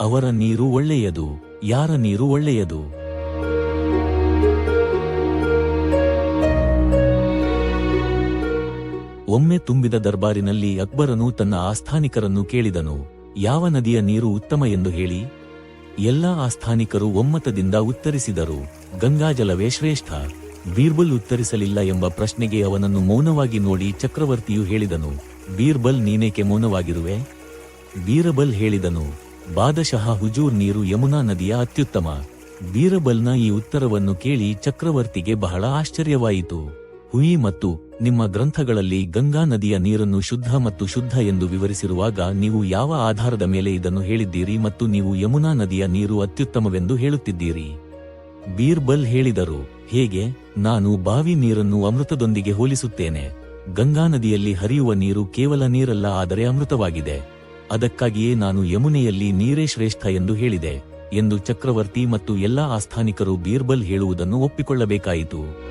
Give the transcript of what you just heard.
ಅವರ ನೀರು ಒಳ್ಳೆಯದು, ಯಾರ ನೀರು ಒಳ್ಳೆಯದು? ಒಮ್ಮೆ ತುಂಬಿದ ದರ್ಬಾರಿನಲ್ಲಿ ಅಕ್ಬರನು ತನ್ನ ಆಸ್ಥಾನಿಕರನ್ನು ಕೇಳಿದನು, ಯಾವ ನದಿಯ ನೀರು ಉತ್ತಮ ಎಂದು ಹೇಳಿ? ಎಲ್ಲಾ ಆಸ್ಥಾನಿಕರು ಒಮ್ಮತದಿಂದ ಉತ್ತರಿಸಿದರು, ಗಂಗಾಜಲವೇ ಶ್ರೇಷ್ಠ, ಬೀರ್ಬಲ್ ಉತ್ತರಿಸಲಿಲ್ಲ ಎಂಬ ಪ್ರಶ್ನೆಗೆ ಅವನನ್ನು ಮೌನವಾಗಿ ನೋಡಿ ಚಕ್ರವರ್ತಿಯು ಹೇಳಿದನು, ಬೀರ್ಬಲ್ ನೀನೇಕೆ ಮೌನವಾಗಿರುವೆ? ಬೀರಬಲ್ ಹೇಳಿದನು ಬಾದಶಃ ಹುಜೂರ್ ನೀರು ಯಮುನಾ ನದಿಯ ಅತ್ಯುತ್ತಮ. ಬೀರಬಲ್ನ ಈ ಉತ್ತರವನ್ನು ಕೇಳಿ ಚಕ್ರವರ್ತಿಗೆ ಬಹಳ ಆಶ್ಚರ್ಯವಾಯಿತು. ಹುಯಿ ಮತ್ತು ನಿಮ್ಮ ಗ್ರಂಥಗಳಲ್ಲಿ ಗಂಗಾ ನದಿಯ ನೀರನ್ನು ಶುದ್ಧ ಮತ್ತು ಶುದ್ಧ ಎಂದು ವಿವರಿಸಿರುವಾಗ ನೀವು ಯಾವ ಆಧಾರದ ಮೇಲೆ ಇದನ್ನು ಹೇಳಿದ್ದೀರಿ ಮತ್ತು ನೀವು ಯಮುನಾ ನದಿಯ ನೀರು ಅತ್ಯುತ್ತಮವೆಂದು ಹೇಳುತ್ತಿದ್ದೀರಿ. ಬೀರ್ಬಲ್ ಹೇಳಿದರು, ಹೇಗೆ? ನಾನು ಬಾವಿ ನೀರನ್ನು ಅಮೃತದೊಂದಿಗೆ ಹೋಲಿಸುತ್ತೇನೆ. ಗಂಗಾ ನದಿಯಲ್ಲಿ ಹರಿಯುವ ನೀರು ಕೇವಲ ನೀರಲ್ಲ, ಆದರೆ ಅಮೃತವಾಗಿದೆ. ಅದಕ್ಕಾಗಿಯೇ ನಾನು ಯಮುನೆಯಲ್ಲಿ ನೀರೇ ಶ್ರೇಷ್ಠ ಎಂದು ಹೇಳಿದೆ ಎಂದು ಚಕ್ರವರ್ತಿ ಮತ್ತು ಎಲ್ಲಾ ಆಸ್ಥಾನಿಕರು ಬೀರ್ಬಲ್ ಹೇಳುವುದನ್ನು ಒಪ್ಪಿಕೊಳ್ಳಬೇಕಾಯಿತು.